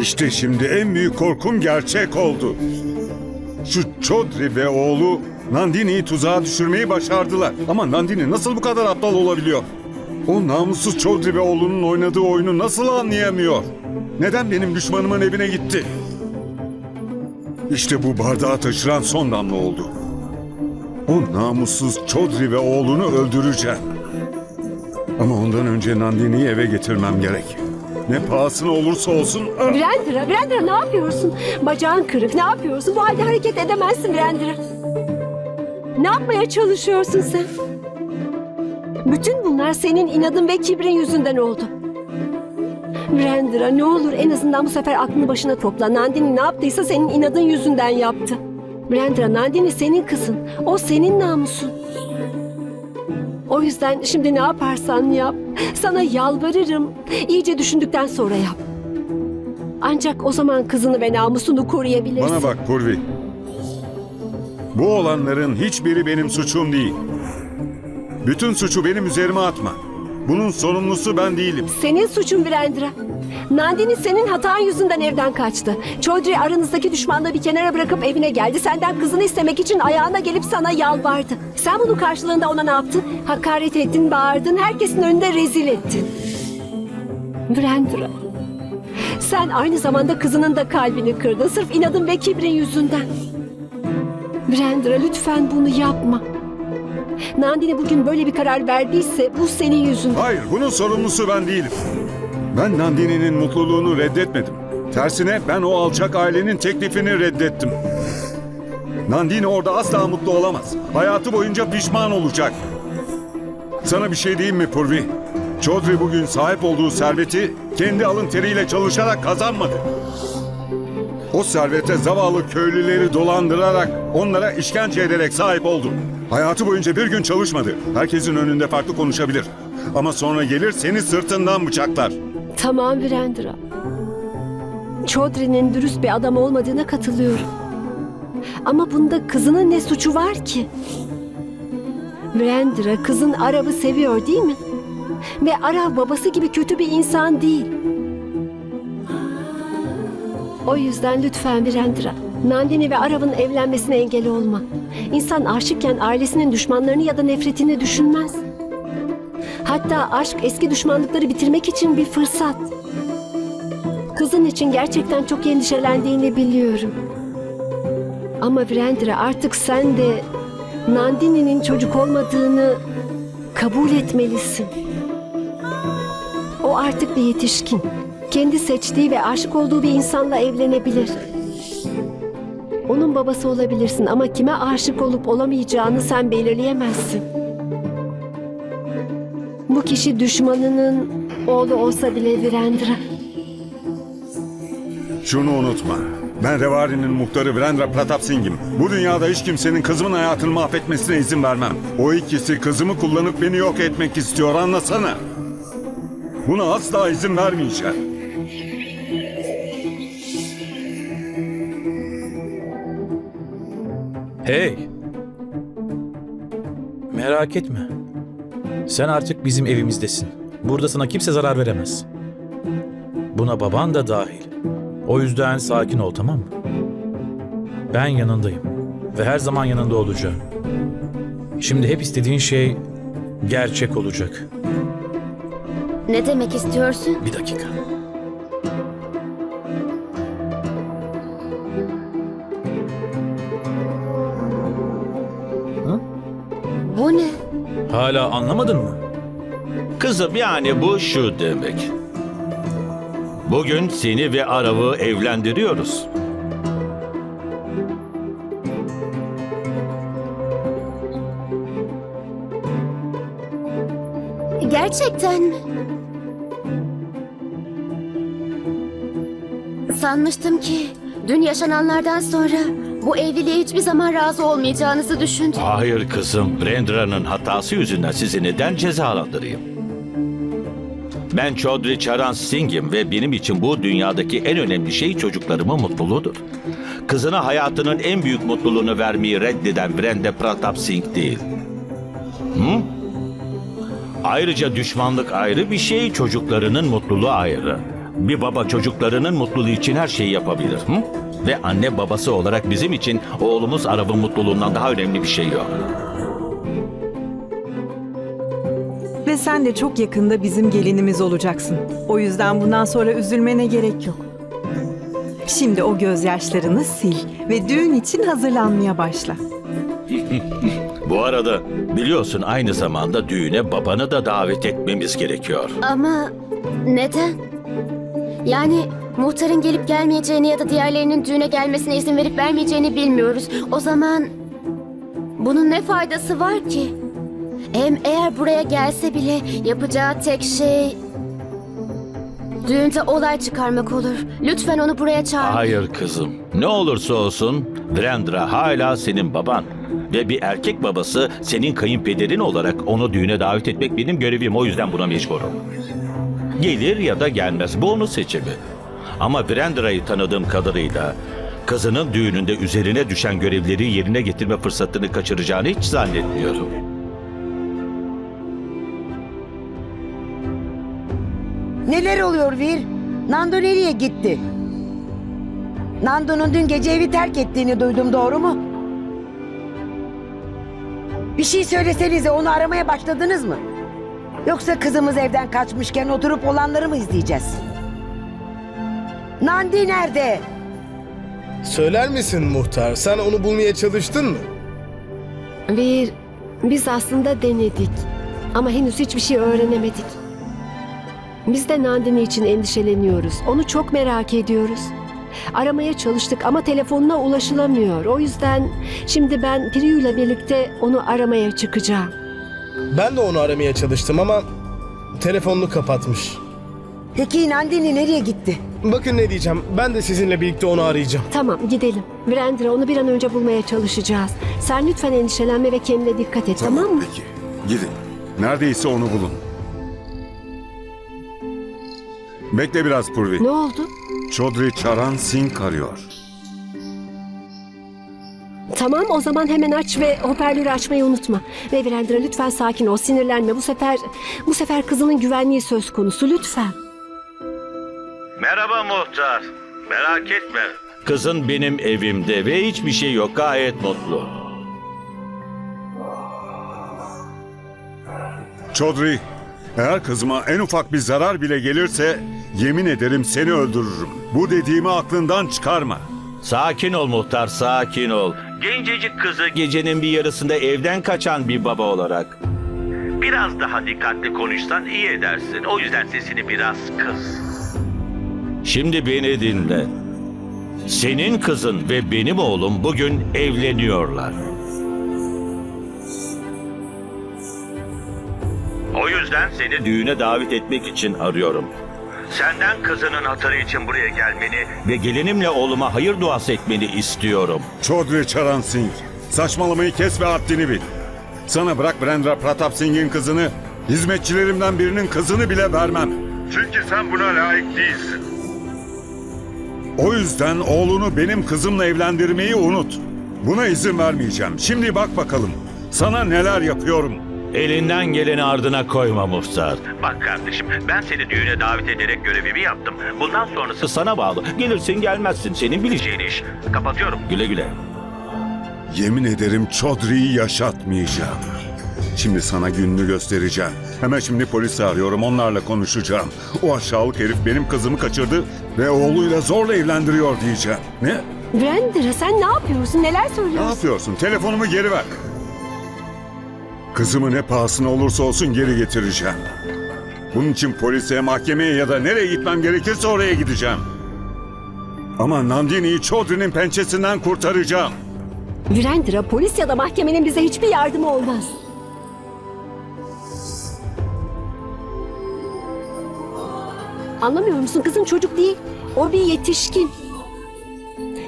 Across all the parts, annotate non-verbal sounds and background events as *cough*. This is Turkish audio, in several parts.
İşte şimdi en büyük korkum gerçek oldu. Şu Chodri ve oğlu Nandini'yi tuzağa düşürmeyi başardılar. Ama Nandini nasıl bu kadar aptal olabiliyor? O namussuz Chodri ve oğlunun oynadığı oyunu nasıl anlayamıyor? Neden benim düşmanımın evine gitti? İşte bu bardağı taşıran son damla oldu. O namussuz Chodri ve oğlunu öldüreceğim. Ama ondan önce Nandini'yi eve getirmem gerek. Ne pahasına olursa olsun... ah! Brandra, ne yapıyorsun? Bacağın kırık, ne yapıyorsun? Bu halde hareket edemezsin Brandra. Ne yapmaya çalışıyorsun sen? Bütün bunlar senin inadın ve kibrin yüzünden oldu. Brandra ne olur en azından bu sefer aklını başına topla. Nandini ne yaptıysa senin inadın yüzünden yaptı. Brandra, Nandini senin kızın. O senin namusun. O yüzden şimdi ne yaparsan yap. Sana yalvarırım. İyice düşündükten sonra yap. Ancak o zaman kızını ve namusunu koruyabilirsin. Bana bak Purvi. Bu olanların hiçbiri benim suçum değil. Bütün suçu benim üzerime atma. Bunun sorumlusu ben değilim. Senin suçun Virendra. Nandini senin hatan yüzünden evden kaçtı. Chaudhry aranızdaki düşmanlığı bir kenara bırakıp evine geldi. Senden kızını istemek için ayağına gelip sana yalvardı. Sen bunun karşılığında ona ne yaptın? Hakaret ettin, bağırdın, herkesin önünde rezil ettin. Virendra. Sen aynı zamanda kızının da kalbini kırdın. Sırf inadın ve kibrin yüzünden. Virendra lütfen bunu yapma. Nandini bugün böyle bir karar verdiyse bu senin yüzünden. Hayır, bunun sorumlusu ben değilim. Ben Nandini'nin mutluluğunu reddetmedim. Tersine ben o alçak ailenin teklifini reddettim. Nandini orada asla mutlu olamaz. Hayatı boyunca pişman olacak. Sana bir şey diyeyim mi Purvi? Chaudhry bugün sahip olduğu serveti kendi alın teriyle çalışarak kazanmadı. O servete zavallı köylüleri dolandırarak, onlara işkence ederek sahip oldu. Hayatı boyunca bir gün çalışmadı. Herkesin önünde farklı konuşabilir. Ama sonra gelir seni sırtından bıçaklar. Tamam Virendra. Chaudhry'nin dürüst bir adam olmadığına katılıyorum. Ama bunda kızının ne suçu var ki? Virendra kızın Arab'ı seviyor değil mi? Ve Arav babası gibi kötü bir insan değil. O yüzden lütfen Virendra, Nandini ve Arav'ın evlenmesine engel olma. İnsan aşıkken ailesinin düşmanlarını ya da nefretini düşünmez. Hatta aşk eski düşmanlıkları bitirmek için bir fırsat. Kızın için gerçekten çok endişelendiğini biliyorum. Ama Virendra artık sen de Nandini'nin çocuk olmadığını kabul etmelisin. O artık bir yetişkin. Kendi seçtiği ve aşık olduğu bir insanla evlenebilir. Onun babası olabilirsin ama kime aşık olup olamayacağını sen belirleyemezsin. Kişi düşmanının oğlu olsa bile Virendra. Şunu unutma. Ben Revari'nin muhtarı Virendra Pratap Singh'im. Bu dünyada hiç kimsenin kızımın hayatını mahvetmesine izin vermem. O ikisi kızımı kullanıp beni yok etmek istiyor anlasana. Buna asla izin vermeyeceğim. Hey! Merak etme. Sen artık bizim evimizdesin. Burada sana kimse zarar veremez. Buna baban da dahil. O yüzden sakin ol tamam mı? Ben yanındayım. Ve her zaman yanında olacağım. Şimdi hep istediğin şey gerçek olacak. Ne demek istiyorsun? Bir dakika. Hala anlamadın mı? Kızım yani bu şu demek. Bugün seni ve Arav'ı evlendiriyoruz. Gerçekten mi? Sanmıştım ki dün yaşananlardan sonra bu evliliğe hiçbir zaman razı olmayacağınızı düşündüm. Hayır kızım, Brendra'nın hatası yüzünden sizi neden cezalandırayım? Ben Chaudhry Charan Singh'im ve benim için bu dünyadaki en önemli şey çocuklarımın mutluluğudur. Kızına hayatının en büyük mutluluğunu vermeyi reddeden Brenda Pratap Singh değil. Hı? Ayrıca düşmanlık ayrı bir şey, çocuklarının mutluluğu ayrı. Bir baba çocuklarının mutluluğu için her şeyi yapabilir. Hı? Ve anne babası olarak bizim için oğlumuz Arap'ın mutluluğundan daha önemli bir şey yok. Ve sen de çok yakında bizim gelinimiz olacaksın. O yüzden bundan sonra üzülmene gerek yok. Şimdi o gözyaşlarını sil ve düğün için hazırlanmaya başla. *laughs* Bu arada biliyorsun aynı zamanda düğüne babanı da davet etmemiz gerekiyor. Ama neden? Yani muhtarın gelip gelmeyeceğini ya da diğerlerinin düğüne gelmesine izin verip vermeyeceğini bilmiyoruz. O zaman bunun ne faydası var ki? Hem eğer buraya gelse bile yapacağı tek şey düğünde olay çıkarmak olur. Lütfen onu buraya çağır. Hayır kızım. Ne olursa olsun Brandra hala senin baban. Ve bir erkek babası senin kayınpederin olarak onu düğüne davet etmek benim görevim. O yüzden buna mecburum. Gelir ya da gelmez. Bu onun seçimi. Ama Brandra'yı tanıdığım kadarıyla kızının düğününde üzerine düşen görevleri yerine getirme fırsatını kaçıracağını hiç zannetmiyorum. Neler oluyor Vir? Nando nereye gitti? Nando'nun dün gece evi terk ettiğini duydum doğru mu? Bir şey söylesenize onu aramaya başladınız mı? Yoksa kızımız evden kaçmışken oturup olanları mı izleyeceğiz? Nandi nerede? Söyler misin muhtar? Sen onu bulmaya çalıştın mı? Bir, biz aslında denedik. Ama henüz hiçbir şey öğrenemedik. Biz de Nandini için endişeleniyoruz. Onu çok merak ediyoruz. Aramaya çalıştık ama telefonuna ulaşılamıyor. O yüzden şimdi ben Priyu ile birlikte onu aramaya çıkacağım. Ben de onu aramaya çalıştım ama telefonunu kapatmış. Peki Nandini nereye gitti? Bakın ne diyeceğim. Ben de sizinle birlikte onu arayacağım. Tamam gidelim. Virendra onu bir an önce bulmaya çalışacağız. Sen lütfen endişelenme ve kendine dikkat et tamam, mı? Peki. Gidin. Neredeyse onu bulun. Bekle biraz Purvi. Ne oldu? Chaudhry Charan Singh arıyor. Tamam o zaman hemen aç ve hoparlörü açmayı unutma. Ve Virendra lütfen sakin ol, sinirlenme. Bu sefer bu sefer kızının güvenliği söz konusu lütfen. Merhaba muhtar. Merak etme. Kızın benim evimde ve hiçbir şey yok. Gayet mutlu. Chaudhry, eğer kızıma en ufak bir zarar bile gelirse yemin ederim seni öldürürüm. Bu dediğimi aklından çıkarma. Sakin ol muhtar, sakin ol. Gencecik kızı gecenin bir yarısında evden kaçan bir baba olarak. Biraz daha dikkatli konuşsan iyi edersin. O yüzden sesini biraz kıs. Şimdi beni dinle. Senin kızın ve benim oğlum bugün evleniyorlar. O yüzden seni düğüne davet etmek için arıyorum. Senden kızının hatırı için buraya gelmeni ve gelinimle oğluma hayır duası etmeni istiyorum. Chaudhry Charan Singh, saçmalamayı kes ve haddini bil. Sana bırak Brandra Pratap Singh'in kızını, hizmetçilerimden birinin kızını bile vermem. Çünkü sen buna layık değilsin. O yüzden oğlunu benim kızımla evlendirmeyi unut. Buna izin vermeyeceğim. Şimdi bak bakalım. Sana neler yapıyorum. Elinden geleni ardına koyma muhtar. Bak kardeşim ben seni düğüne davet ederek görevimi yaptım. Bundan sonrası sana bağlı. Gelirsin gelmezsin senin bileceğin iş. Kapatıyorum. Güle güle. Yemin ederim Chaudhry'yi yaşatmayacağım. Şimdi sana gününü göstereceğim. Hemen şimdi polisi arıyorum, onlarla konuşacağım. O aşağılık herif benim kızımı kaçırdı ve oğluyla zorla evlendiriyor diyeceğim. Ne? Virendra sen ne yapıyorsun? Neler Ne söylüyorsun? yapıyorsun? Telefonumu geri ver. Kızımı ne pahasına olursa olsun geri getireceğim. Bunun için polise, mahkemeye ya da nereye gitmem gerekirse oraya gideceğim. Ama Nandini'yi Chaudhry'nin pençesinden kurtaracağım. Virendra polis ya da mahkemenin bize hiçbir yardımı olmaz. Anlamıyor musun? Kızın çocuk değil. O bir yetişkin.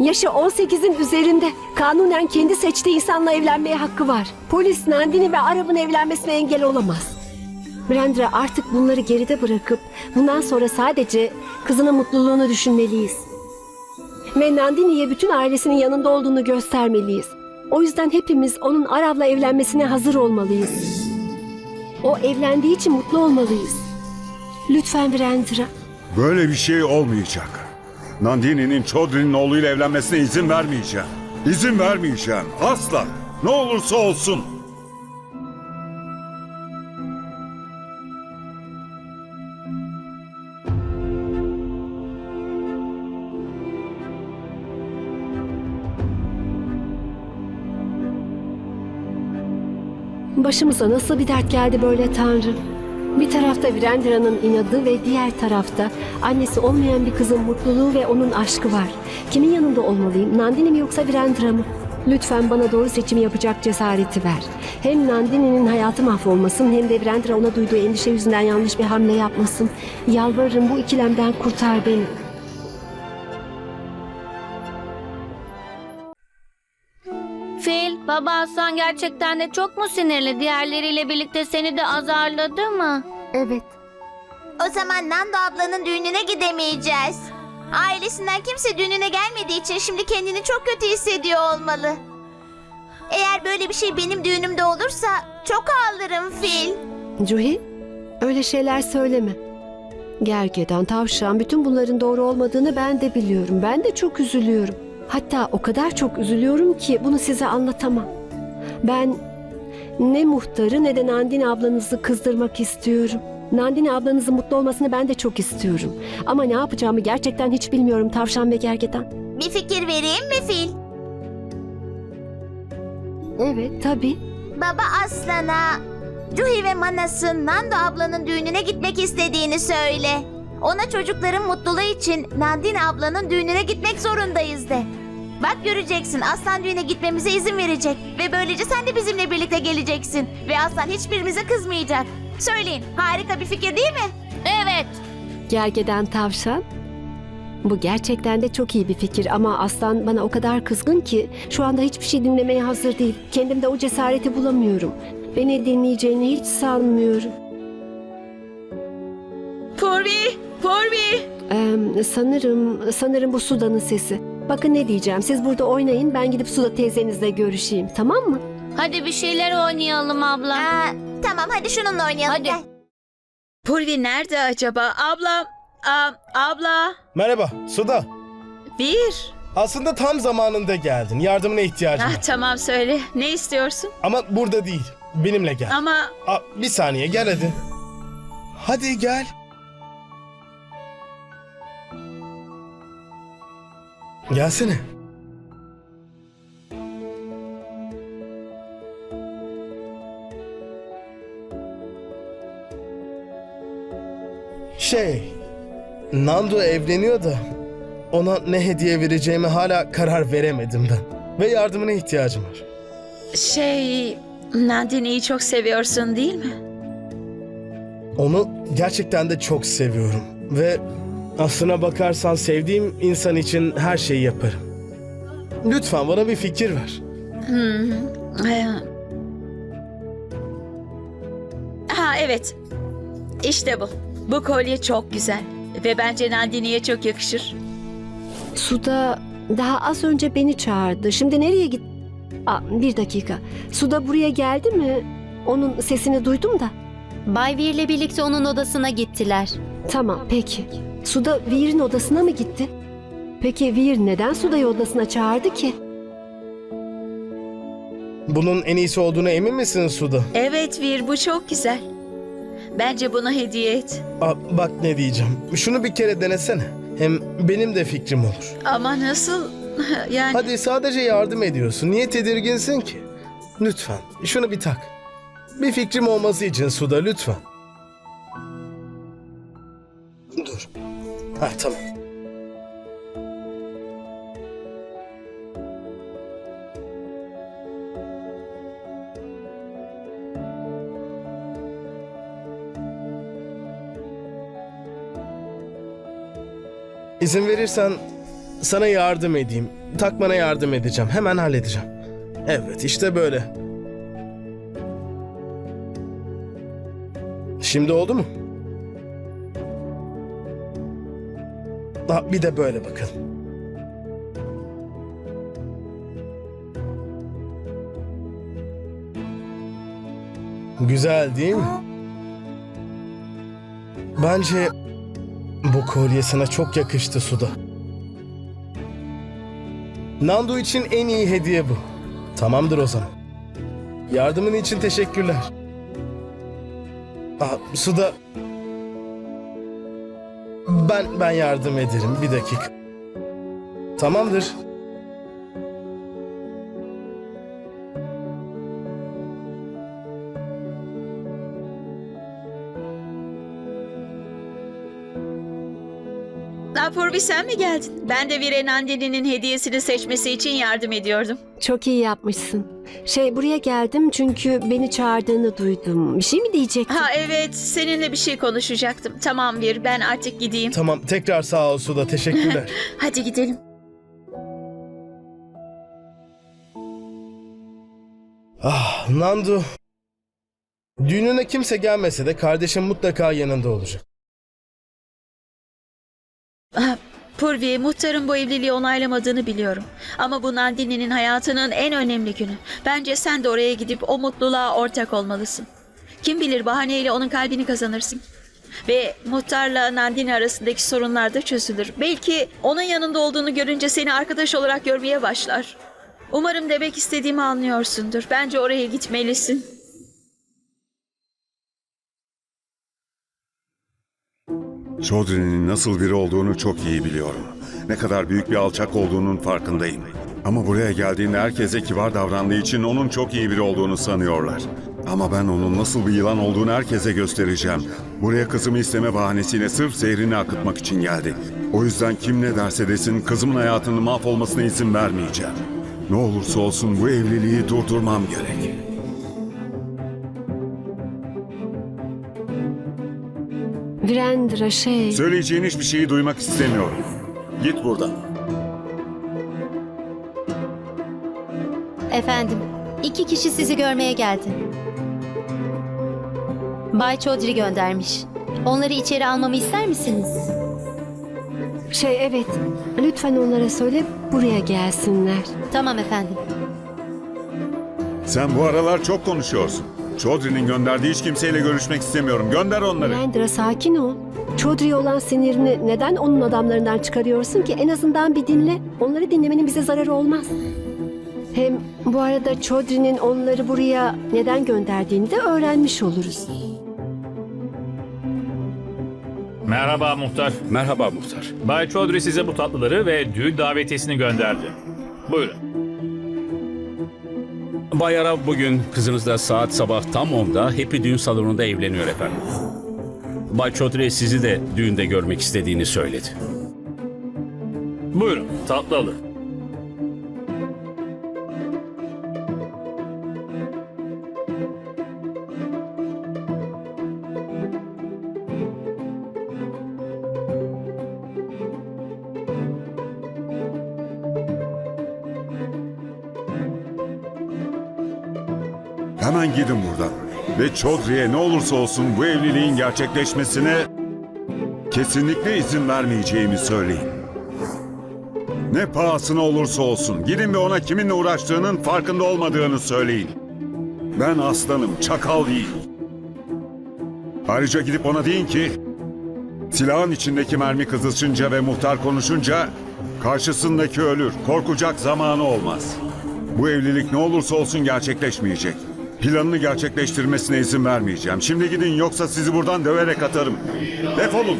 Yaşı 18'in üzerinde. Kanunen kendi seçtiği insanla evlenmeye hakkı var. Polis Nandini ve Arap'ın evlenmesine engel olamaz. Brandra artık bunları geride bırakıp bundan sonra sadece kızının mutluluğunu düşünmeliyiz. Ve Nandini'ye bütün ailesinin yanında olduğunu göstermeliyiz. O yüzden hepimiz onun Arav'la evlenmesine hazır olmalıyız. O evlendiği için mutlu olmalıyız. Lütfen Brandra. Böyle bir şey olmayacak. Nandini'nin Chaudhry'nin oğluyla evlenmesine izin vermeyeceğim. İzin vermeyeceğim. Asla. Ne olursa olsun. Başımıza nasıl bir dert geldi böyle Tanrım? Bir tarafta Virendra'nın inadı ve diğer tarafta annesi olmayan bir kızın mutluluğu ve onun aşkı var. Kimin yanında olmalıyım? Nandini mi yoksa Virendra mı? Lütfen bana doğru seçimi yapacak cesareti ver. Hem Nandini'nin hayatı mahvolmasın hem de Virendra ona duyduğu endişe yüzünden yanlış bir hamle yapmasın. Yalvarırım bu ikilemden kurtar beni. Baba Aslan gerçekten de çok mu sinirli? Diğerleriyle birlikte seni de azarladı mı? Evet. O zaman Nando ablanın düğününe gidemeyeceğiz. Ailesinden kimse düğününe gelmediği için şimdi kendini çok kötü hissediyor olmalı. Eğer böyle bir şey benim düğünümde olursa çok ağlarım Fil. Cuhi, öyle şeyler söyleme. Gergedan, tavşan, bütün bunların doğru olmadığını ben de biliyorum. Ben de çok üzülüyorum. Hatta o kadar çok üzülüyorum ki bunu size anlatamam. Ben ne muhtarı ne de Nandini ablanızı kızdırmak istiyorum. Nandini ablanızın mutlu olmasını ben de çok istiyorum. Ama ne yapacağımı gerçekten hiç bilmiyorum tavşan ve gergedan. Bir fikir vereyim mi Fil? Evet, tabii. Baba Aslan'a Cuhi ve Manas'ın Nando ablanın düğününe gitmek istediğini söyle. Ona çocukların mutluluğu için Nandine ablanın düğününe gitmek zorundayız de. Bak göreceksin Aslan düğüne gitmemize izin verecek. Ve böylece sen de bizimle birlikte geleceksin. Ve Aslan hiçbirimize kızmayacak. Söyleyin harika bir fikir değil mi? Evet. Gergeden tavşan. Bu gerçekten de çok iyi bir fikir ama aslan bana o kadar kızgın ki şu anda hiçbir şey dinlemeye hazır değil. Kendimde o cesareti bulamıyorum. Beni dinleyeceğini hiç sanmıyorum. Purvi! Purvi! Ee, sanırım, sanırım bu Suda'nın sesi. Bakın ne diyeceğim. Siz burada oynayın. Ben gidip Suda teyzenizle görüşeyim. Tamam mı? Hadi bir şeyler oynayalım abla. Aa, tamam hadi şununla oynayalım Hadi. gel. Purvi nerede acaba? Abla, aa, abla, Merhaba Suda. bir. Aslında tam zamanında geldin. Yardımına ihtiyacım Ah var. tamam söyle. Ne istiyorsun? Ama burada değil. Benimle gel. Ama Aa, bir saniye gel hadi. Hadi gel. Gelsene. Şey, Nando evleniyor da ona ne hediye vereceğime hala karar veremedim ben. Ve yardımına ihtiyacım var. şey, Nandini'yi çok seviyorsun değil mi? Onu gerçekten de çok seviyorum. Ve aslına bakarsan sevdiğim insan için her şeyi yaparım. Lütfen bana bir fikir ver. Ee, Ha evet. İşte bu. Bu kolye çok güzel. Ve bence Nandini'ye çok yakışır. Suda daha az önce beni çağırdı. Şimdi nereye git? Aa, bir dakika. Suda buraya geldi mi? Onun sesini duydum da. Bay Vir'le birlikte onun odasına gittiler. Tamam peki. Suda Vir'in odasına mı gitti? Peki Vir neden Suda'yı odasına çağırdı ki? Bunun en iyisi olduğuna emin misin Suda? Evet Vir bu çok güzel. Bence bunu hediye et. Aa, bak ne diyeceğim. Şunu bir kere denesene. Hem benim de fikrim olur. Ama nasıl? *laughs* yani Hadi sadece yardım ediyorsun. Niye tedirginsin ki? Lütfen şunu bir tak. Bir fikrim olması için Suda lütfen. Ha tamam. İzin verirsen sana yardım edeyim. Takmana yardım edeceğim. Hemen halledeceğim. Evet işte böyle. Şimdi oldu mu? Ha, bir de böyle bakalım. Güzel değil mi? Bence Bu kolye sana çok yakıştı Suda. Nandu için en iyi hediye bu. Tamamdır o zaman. Yardımın için teşekkürler. Aa, Suda... Ben ben yardım ederim. Bir dakika. Tamamdır. Purvi sen mi geldin? Ben de Vire Nandini'nin hediyesini seçmesi için yardım ediyordum. Çok iyi yapmışsın. Şey buraya geldim çünkü beni çağırdığını duydum. Bir şey mi diyecektin? Ha evet seninle bir şey konuşacaktım. Tamam bir ben artık gideyim. Tamam tekrar sağ ol Suda. Teşekkürler. *laughs* Hadi gidelim. ah Nandu. Düğününe kimse gelmese de kardeşim mutlaka yanında olacak. Purvi, muhtarın bu evliliği onaylamadığını biliyorum. Ama bu Nandini'nin hayatının en önemli günü. Bence sen de oraya gidip o mutluluğa ortak olmalısın. Kim bilir bahaneyle onun kalbini kazanırsın. Ve muhtarla Nandini arasındaki sorunlar da çözülür. Belki onun yanında olduğunu görünce seni arkadaş olarak görmeye başlar. Umarım demek istediğimi anlıyorsundur. Bence oraya gitmelisin. Chaudhry'nin nasıl biri olduğunu çok iyi biliyorum. Ne kadar büyük bir alçak olduğunun farkındayım. Ama buraya geldiğinde herkese kibar davrandığı için onun çok iyi biri olduğunu sanıyorlar. Ama ben onun nasıl bir yılan olduğunu herkese göstereceğim. Buraya kızımı isteme bahanesiyle sırf zehrini akıtmak için geldi. O yüzden kim ne derse desin kızımın hayatının mahvolmasına izin vermeyeceğim. Ne olursa olsun bu evliliği durdurmam gerek. Virendra şey... Söyleyeceğin hiçbir şeyi duymak istemiyorum. Git buradan. Efendim, iki kişi sizi görmeye geldi. Bay Chaudhry göndermiş. Onları içeri almamı ister misiniz? Şey evet. Lütfen onlara söyle buraya gelsinler. Tamam efendim. Sen bu aralar çok konuşuyorsun. Chaudhry'nin gönderdiği hiç kimseyle görüşmek istemiyorum. Gönder onları. Virendra sakin ol. Chaudhry'e olan sinirini neden onun adamlarından çıkarıyorsun ki? En azından bir dinle. Onları dinlemenin bize zararı olmaz. Hem bu arada Chaudhry'nin onları buraya neden gönderdiğini de öğrenmiş oluruz. Merhaba muhtar. Merhaba muhtar. Bay Chaudhry size bu tatlıları ve düğün davetiyesini gönderdi. Buyurun. Bay Arav bugün kızınızla saat sabah tam 10'da Happy Düğün Salonu'nda evleniyor efendim. Bay Chaudhry sizi de düğünde görmek istediğini söyledi. Buyurun tatlı alın. Hemen gidin buradan. Ve Chaudhry'e ne olursa olsun bu evliliğin gerçekleşmesine kesinlikle izin vermeyeceğimi söyleyin. Ne pahasına olursa olsun gidin ve ona kiminle uğraştığının farkında olmadığını söyleyin. Ben aslanım, çakal değil. Ayrıca gidip ona deyin ki silahın içindeki mermi kızışınca ve muhtar konuşunca karşısındaki ölür. Korkacak zamanı olmaz. Bu evlilik ne olursa olsun gerçekleşmeyecek. Planını gerçekleştirmesine izin vermeyeceğim. Şimdi gidin yoksa sizi buradan döverek atarım. Defolun.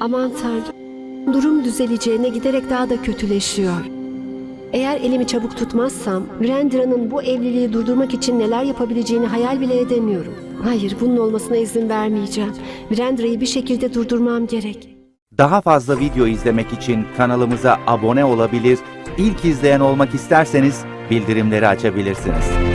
Aman tanrım. Durum düzeleceğine giderek daha da kötüleşiyor. Eğer elimi çabuk tutmazsam Virendra'nın bu evliliği durdurmak için neler yapabileceğini hayal bile edemiyorum. Hayır bunun olmasına izin vermeyeceğim. Virendra'yı bir şekilde durdurmam gerek. Daha fazla video izlemek için kanalımıza abone olabilir, ilk izleyen olmak isterseniz bildirimleri açabilirsiniz.